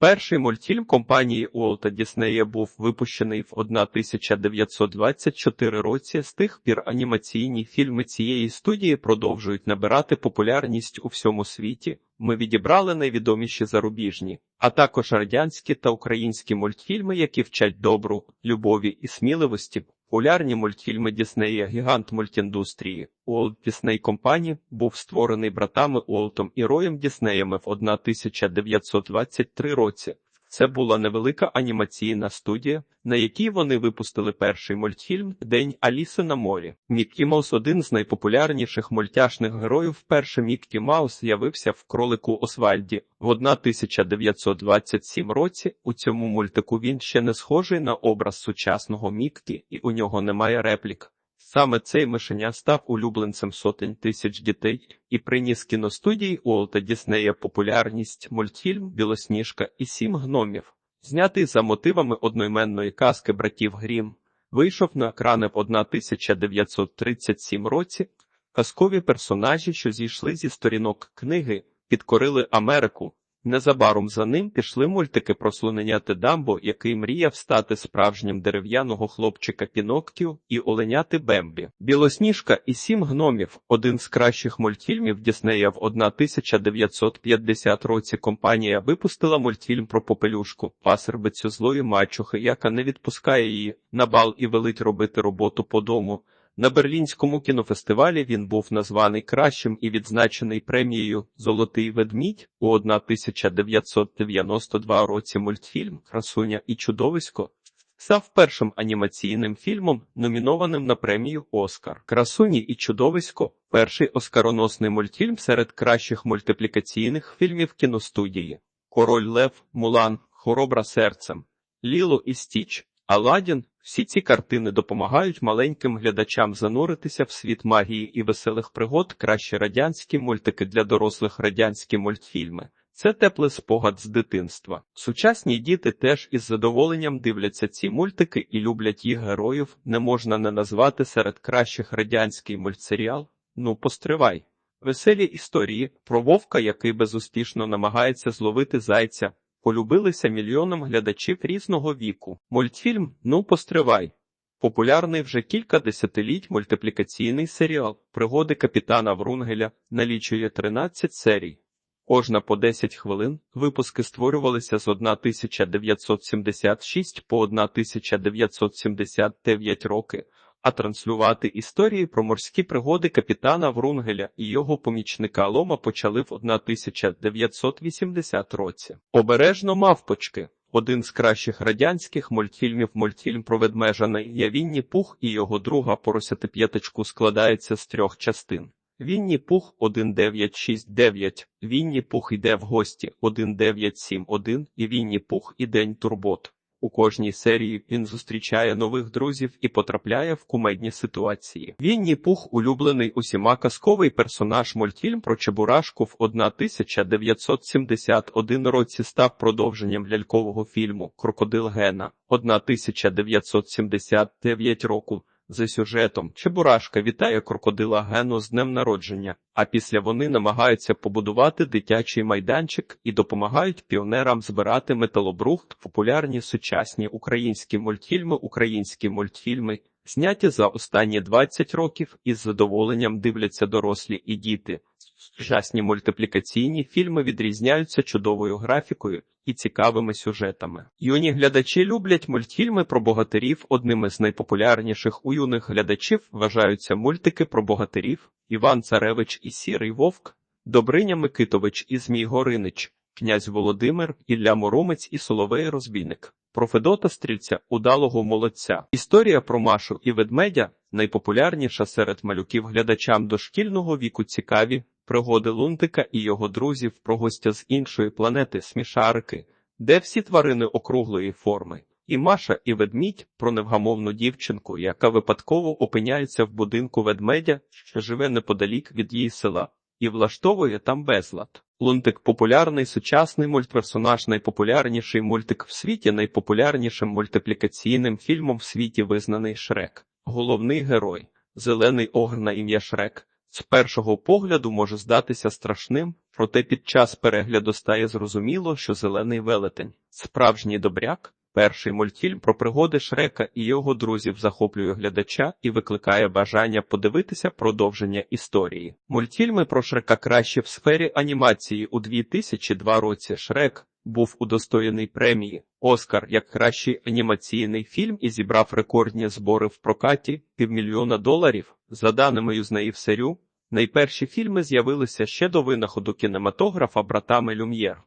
Перший мультфільм компанії Уолта Діснея був випущений в 1924 році. З тих пір анімаційні фільми цієї студії продовжують набирати популярність у всьому світі. Ми відібрали найвідоміші зарубіжні, а також радянські та українські мультфільми, які вчать добру, любові і сміливості. Популярні мультфільми Діснея Гігант мультіндустрії Уолт Дісней Компані був створений братами Уолтом і Роєм Діснеями в 1923 році. Це була невелика анімаційна студія, на якій вони випустили перший мультфільм День Аліси на морі. Міккі Маус – один з найпопулярніших мультяшних героїв. Вперше Міккі Маус з'явився в кролику Освальді в 1927 році. У цьому мультику він ще не схожий на образ сучасного Міккі, і у нього немає реплік. Саме цей мишеня став улюбленцем сотень тисяч дітей і приніс кіностудії Уолта Діснея популярність мультфільм Білосніжка і сім гномів, знятий за мотивами одноіменної казки братів Грім, вийшов на екрани в 1937 році. Казкові персонажі, що зійшли зі сторінок книги, підкорили Америку. Незабаром за ним пішли мультики про слоненяти Дамбо, який мріяв стати справжнім дерев'яного хлопчика Піноктію, і оленяти Бембі. Білосніжка і сім гномів один з кращих мультфільмів Діснея в 1950 році компанія випустила мультфільм про попелюшку, пасербицю злої мачухи, яка не відпускає її на бал і велить робити роботу по дому. На Берлінському кінофестивалі він був названий кращим і відзначений премією Золотий ведмідь у 1992 році. Мультфільм Красуня і чудовисько став першим анімаційним фільмом, номінованим на премію Оскар. Красуні і чудовисько перший оскароносний мультфільм серед кращих мультиплікаційних фільмів кіностудії. Король Лев, Мулан, Хоробра серцем, Ліло і Стіч. Аладдін – всі ці картини допомагають маленьким глядачам зануритися в світ магії і веселих пригод, кращі радянські мультики для дорослих радянські мультфільми. Це теплий спогад з дитинства. Сучасні діти теж із задоволенням дивляться ці мультики і люблять їх героїв. Не можна не назвати серед кращих радянський мультсеріал. Ну, постривай. Веселі історії про вовка, який безуспішно намагається зловити зайця полюбилися мільйонам глядачів різного віку. Мультфільм Ну постривай. Популярний вже кілька десятиліть мультиплікаційний серіал Пригоди капітана Врунгеля налічує 13 серій. Кожна по 10 хвилин випуски створювалися з 1976 по 1979 роки, а транслювати історії про морські пригоди капітана Врунгеля і його помічника Лома почали в 1980 році. Обережно мавпочки. Один з кращих радянських мультфільмів мультфільм про ведмежа на ім'я Вінні Пух і його друга поросяти п'яточку складається з трьох частин. Вінні Пух 1969, Вінні Пух іде в гості 1971 і Вінні Пух і День Турбот. У кожній серії він зустрічає нових друзів і потрапляє в кумедні ситуації. Вінні Пух улюблений усіма казковий персонаж мультфільм про Чебурашку в 1971 році став продовженням лялькового фільму Крокодил Гена 1979 року. За сюжетом Чебурашка вітає крокодила Гену з днем народження, а після вони намагаються побудувати дитячий майданчик і допомагають піонерам збирати металобрухт, популярні сучасні українські мультфільми, українські мультфільми, зняті за останні 20 років із задоволенням дивляться дорослі і діти. Сучасні мультиплікаційні фільми відрізняються чудовою графікою і цікавими сюжетами. Юні глядачі люблять мультфільми про богатирів. Одними з найпопулярніших у юних глядачів вважаються мультики про богатирів Іван Царевич і Сірий Вовк, Добриня Микитович і Змій Горинич, князь Володимир, Ілля Моромець і Соловей Розбійник. Про Федота Стрільця удалого молодця. Історія про Машу і ведмедя найпопулярніша серед малюків глядачам дошкільного віку цікаві пригоди Лунтика і його друзів про гостя з іншої планети смішарики, де всі тварини округлої форми. І Маша і ведмідь про невгамовну дівчинку, яка випадково опиняється в будинку ведмедя, що живе неподалік від її села, і влаштовує там безлад. Лунтик популярний сучасний мультперсонаж, найпопулярніший мультик в світі, найпопулярнішим мультиплікаційним фільмом в світі визнаний Шрек. Головний герой, зелений огр на ім'я Шрек. З першого погляду може здатися страшним, Проте під час перегляду стає зрозуміло, що зелений велетень справжній добряк. Перший мультфільм про пригоди Шрека і його друзів захоплює глядача і викликає бажання подивитися продовження історії. Мультфільми про Шрека кращі в сфері анімації у 2002 році. Шрек був удостоєний премії Оскар як кращий анімаційний фільм і зібрав рекордні збори в прокаті півмільйона доларів. За даними Юзнеїв Серю, найперші фільми з'явилися ще до винаходу кінематографа братами Люм'єр.